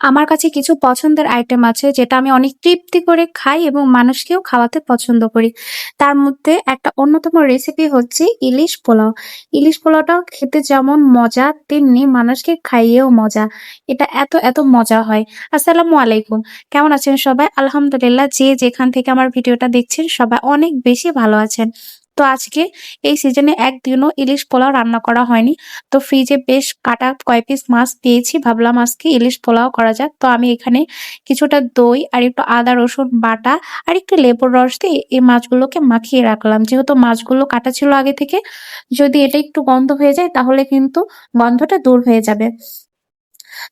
আমার কাছে কিছু পছন্দের আইটেম আছে যেটা আমি অনেক তৃপ্তি করে খাই এবং মানুষকেও খাওয়াতে পছন্দ করি। তার মধ্যে একটা অন্যতম রেসিপি হচ্ছে ইলিশ পোলাও। ইলিশ পোলাওটাও খেতে যেমন মজা, তেমনি মানুষকে খাইয়েও মজা। এটা এত এত মজা হয়। আসসালামু আলাইকুম। কেমন আছেন সবাই? আলহামদুলিল্লাহ, যে যেখান থেকে আমার ভিডিওটা দেখছেন সবাই অনেক বেশি ভালো আছেন। তো আজকে এই সিজনে একদিনও ইলিশ পোলাও রান্না করা হয়নি। তো ফ্রিজে বেশ কাটা কয় পিস মাছ পেয়েছি ভাবলাম আজকে ইলিশ পোলাও করা যাক। তো আমি এখানে কিছুটা দই আর একটু আদা, রসুন বাটা আর একটু লেবুর রস দিয়ে এই মাছগুলোকে মাখিয়ে রাখলাম। যেহেতু মাছগুলো কাটা ছিল আগে থেকে, যদি এটা একটু গন্ধ হয়ে যায় তাহলে কিন্তু গন্ধটা দূর হয়ে যাবে।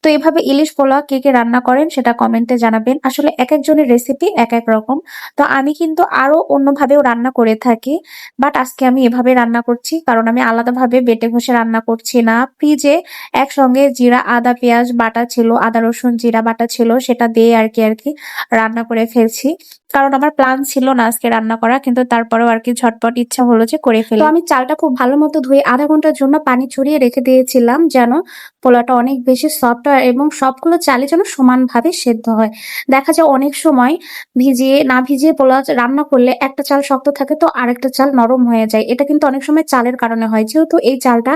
তো এভাবে ইলিশ পোলাও কে কে রান্না করেন সেটা কমেন্টে জানাবেন। আসলে এক একজনের রেসিপি এক এক রকম। তো আমি কিন্তু আরও অন্যভাবেও রান্না করে থাকি বাট আজকে আমি এভাবে রান্না করছি কারণ আমি আলাদাভাবে বেটে ঘষে রান্না করছি না। ফ্রিজে একসঙ্গে জিরা, আদা, পেঁয়াজ, বাটা ছিল, আদা, রসুন, জিরা, বাটা ছিল, সেটা দিয়ে আর কি আর কি রান্না করে ফেলছি। কারণ আমার প্ল্যান ছিল না আজকে রান্না করা কিন্তু তারপরেও আর কি ঝটপট ইচ্ছা হলো যে করে ফেলি। আমি চালটা খুব ভালো মতো ধুয়ে আধা ঘণ্টার জন্য পানি ছড়িয়ে রেখে দিয়েছিলাম যেন পোলাওটা অনেক বেশি সফট হয় এবং সবগুলো চালে যেন সমানভাবে সেদ্ধ হয়। দেখা যায় অনেক সময় ভিজিয়ে না ভিজিয়ে পোলাও রান্না করলে একটা চাল শক্ত থাকে তো আরেকটা চাল নরম হয়ে যায়। এটা কিন্তু অনেক সময় চালের কারণে হয়। যেহেতু এই চালটা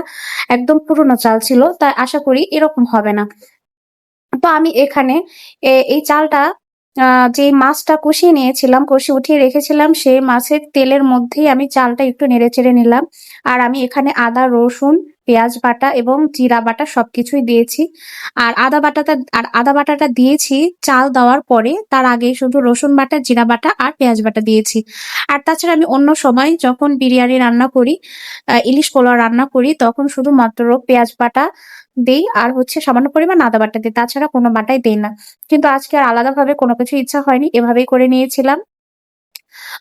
একদম পুরনো চাল ছিল তাই আশা করি এরকম হবে না। তো আমি এখানে এই চালটা যে মাছটা কষিয়ে নিয়েছিলাম কষিয়ে উঠিয়ে রেখেছিলাম, সেই মাছের তেলের মধ্যেই আমি চালটা একটু নেড়ে চেড়ে নিলাম। আর আমি এখানে আদা, রসুন পেঁয়াজ বাটা এবং জিরা বাটা সবকিছুই দিয়েছি। আর আদা বাটাটা, আর আদা বাটাটা দিয়েছি চাল দেওয়ার পরে তার আগে শুধু রসুন বাটা, জিরা বাটা আর পেঁয়াজ বাটা দিয়েছি। আর তাছাড়া আমি অন্য সময় যখন বিরিয়ানি রান্না করি ইলিশ পোলাও রান্না করি, তখন শুধুমাত্র পেঁয়াজ বাটা দেই আর হচ্ছে সামান্য পরিমাণ আদা বাটা দিই। তাছাড়া কোনো বাটাই দেই না। কিন্তু আজকে আর আলাদাভাবে কোনো কিছু ইচ্ছা হয়নি, এভাবেই করে নিয়েছিলাম।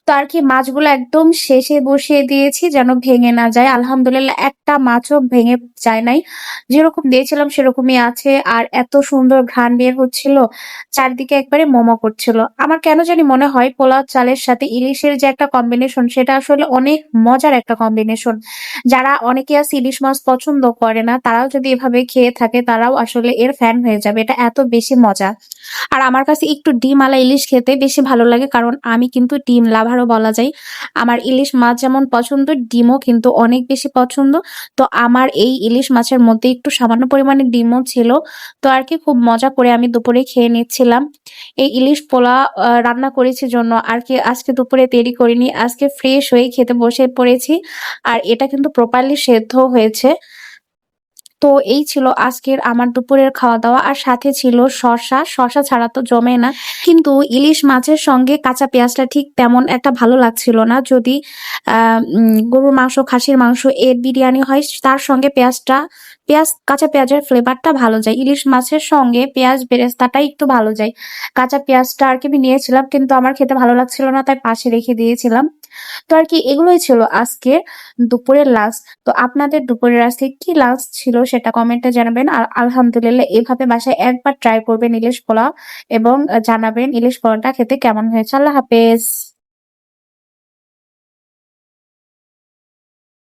তো আর কি মাছগুলো একদম শেষে বসিয়ে দিয়েছি যেন ভেঙে না যায়। আলহামদুলিল্লাহ একটা মাছও ভেঙে যায় নাই। যেরকম দিয়েছিলাম সেরকমই আছে। আর এত সুন্দর ঘ্রাণ বের হচ্ছিল, চারদিকে একবারে মোমো করছিল। আমার কেন জানি মনে হয় পোলাও চালের সাথে ইলিশের যে একটা কম্বিনেশন সেটা আসলে অনেক মজার একটা কম্বিনেশন যারা অনেকে আছে ইলিশ মাছ পছন্দ করে না, তারাও যদি এভাবে খেয়ে থাকে, তারাও আসলে এর ফ্যান হয়ে যাবে। এটা এত বেশি মজা। আর আমার কাছে একটু ডিম আলা ইলিশ খেতে বেশি ভালো লাগে, কারণ আমি কিন্তু ডিম লাভারও বলা যায়। আমার ইলিশ মাছ যেমন পছন্দ, ডিমও কিন্তু অনেক বেশি পছন্দ। তো আমার এই ইলিশ মাছের মধ্যে একটু সামান্য পরিমাণে ডিমও ছিল, তো আর কি খুব মজা করে আমি দুপুরে খেয়ে নিচ্ছিলাম। এই ইলিশ পোলা রান্না করেছি জন্য আর কি আজকে দুপুরে দেরি করিনি, আজকে ফ্রেশ হয়ে খেতে বসে পড়েছি। আর এটা কিন্তু প্রপারলি সেদ্ধ হয়েছে। তো এই ছিল আজকের আমার দুপুরের খাওয়া দাওয়া আর সাথে ছিল শসা। শসা ছাড়া তো জমে না। কিন্তু ইলিশ মাছের সঙ্গে কাঁচা পেঁয়াজটা ঠিক তেমন একটা ভালো লাগছিল না। যদি গরুর মাংস, খাসির মাংস, এর বিরিয়ানি হয়, তার সঙ্গে পেঁয়াজটা, পেঁয়াজ, কাঁচা পেঁয়াজের ফ্লেভারটা ভালো যায়। ইলিশ মাছের সঙ্গে পেঁয়াজ বেরেস্তাটা একটু ভালো যায়। কাঁচা পেঁয়াজটা আর কি আমি নিয়েছিলাম, কিন্তু আমার খেতে ভালো লাগছিল না, তাই পাশে রেখে দিয়েছিলাম। তো আর কি এগুলোই ছিল আজকে দুপুরের লাঞ্চ। তো আপনাদের দুপুরের আজকে কি লাঞ্চ ছিল সেটা কমেন্টে জানাবেন। আর আলহামদুলিল্লাহ এভাবে বাসায় একবার ট্রাই করবেন ইলিশ পোলাও এবং জানাবেন ইলিশ পোলাওটা খেতে কেমন হয়েছে। আল্লাহ হাফেজ।